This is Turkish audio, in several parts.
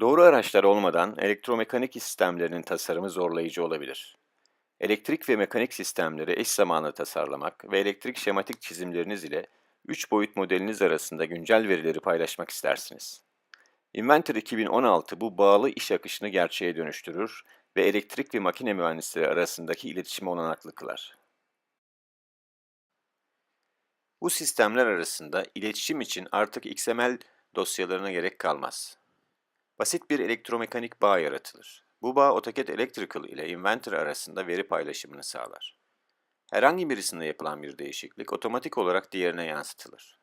Doğru araçlar olmadan elektromekanik sistemlerinin tasarımı zorlayıcı olabilir. Elektrik ve mekanik sistemleri eş zamanlı tasarlamak ve elektrik şematik çizimleriniz ile 3 boyut modeliniz arasında güncel verileri paylaşmak istersiniz. Inventor 2016 bu bağlı iş akışını gerçeğe dönüştürür ve elektrik ve makine mühendisleri arasındaki iletişimi olanaklı kılar. Bu sistemler arasında iletişim için artık XML dosyalarına gerek kalmaz. Basit bir elektromekanik bağ yaratılır. Bu bağ AutoCAD Electrical ile Inventor arasında veri paylaşımını sağlar. Herhangi birisinde yapılan bir değişiklik otomatik olarak diğerine yansıtılır.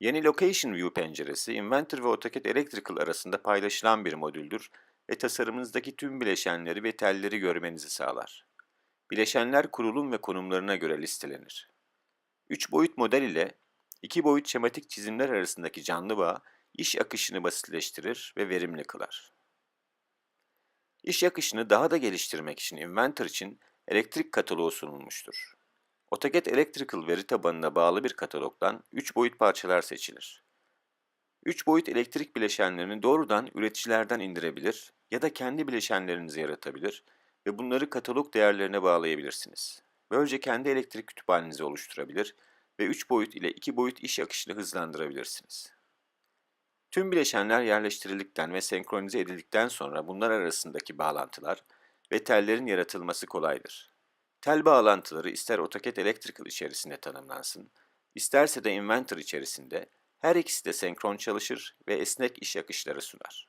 Yeni Location View penceresi Inventor ve AutoCAD Electrical arasında paylaşılan bir modüldür ve tasarımınızdaki tüm bileşenleri ve telleri görmenizi sağlar. Bileşenler kurulum ve konumlarına göre listelenir. 3 boyut model ile 2 boyut şematik çizimler arasındaki canlı bağ iş akışını basitleştirir ve verimli kılar. İş akışını daha da geliştirmek için Inventor için elektrik kataloğu sunulmuştur. AutoCAD Electrical veri tabanına bağlı bir katalogdan 3 boyut parçalar seçilir. 3 boyut elektrik bileşenlerini doğrudan üreticilerden indirebilir ya da kendi bileşenlerinizi yaratabilir ve bunları katalog değerlerine bağlayabilirsiniz. Böylece kendi elektrik kütüphanenizi oluşturabilir ve 3 boyut ile 2 boyut iş akışını hızlandırabilirsiniz. Tüm bileşenler yerleştirildikten ve senkronize edildikten sonra bunlar arasındaki bağlantılar ve tellerin yaratılması kolaydır. Tel bağlantıları ister AutoCAD Electrical içerisinde tanımlansın, isterse de Inventor içerisinde her ikisi de senkron çalışır ve esnek iş akışları sunar.